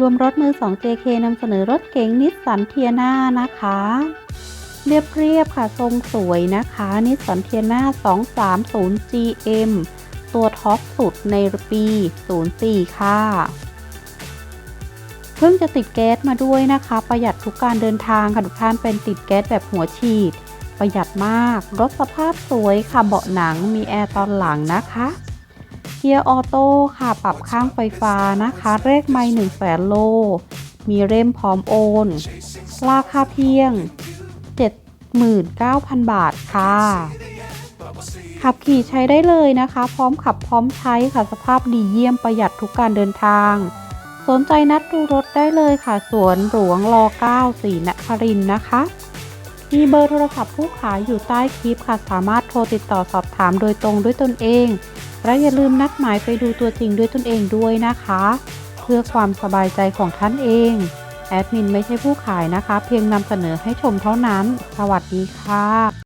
รวมรถมือ 2 JK นำเสนอรถเก๋งนิสสันเทียนานะคะเรียบเรียบๆค่ะ ทรงสวยนะคะ นิสสันเทียนา 230 GM ตัวท็อปสุดในปี 04 ค่ะ เพิ่งจะติดแก๊สมาด้วยนะคะ ประหยัดทุกการเดินทางค่ะทุกท่านเป็นติดแก๊สแบบหัวฉีด ประหยัดมาก รถสภาพสวยค่ะเบาะหนังมีแอร์ตอนหลังนะคะ กียร์ออโต้ค่ะ ปรับข้างไฟฟ้านะคะ เลขไม่1 0 0 0 0โล มีเร่มพร้อมโอน ราคาเพียง 79,000 บาทค่ะ ขับขี่ใช้ได้เลยนะคะ พร้อมขับพร้อมใช้ค่ะ สภาพดีเยี่ยมประหยัดทุกการเดินทาง สนใจนัดดูรถได้เลยค่ะ สวนหลวงร9สีนครินนะคะมีเบอร์โทรศัพท์ผู้ขายอยู่ใต้คลิปค่ะ สามารถโทรติดต่อสอบถามโดยตรงด้วยตนเอง และอย่าลืมนัดหมายไปดูตัวจริงด้วยตนเองด้วยนะคะ เพื่อความสบายใจของท่านเอง แอดมินไม่ใช่ผู้ขายนะคะ เพียงนำเสนอให้ชมเท่านั้น สวัสดีค่ะ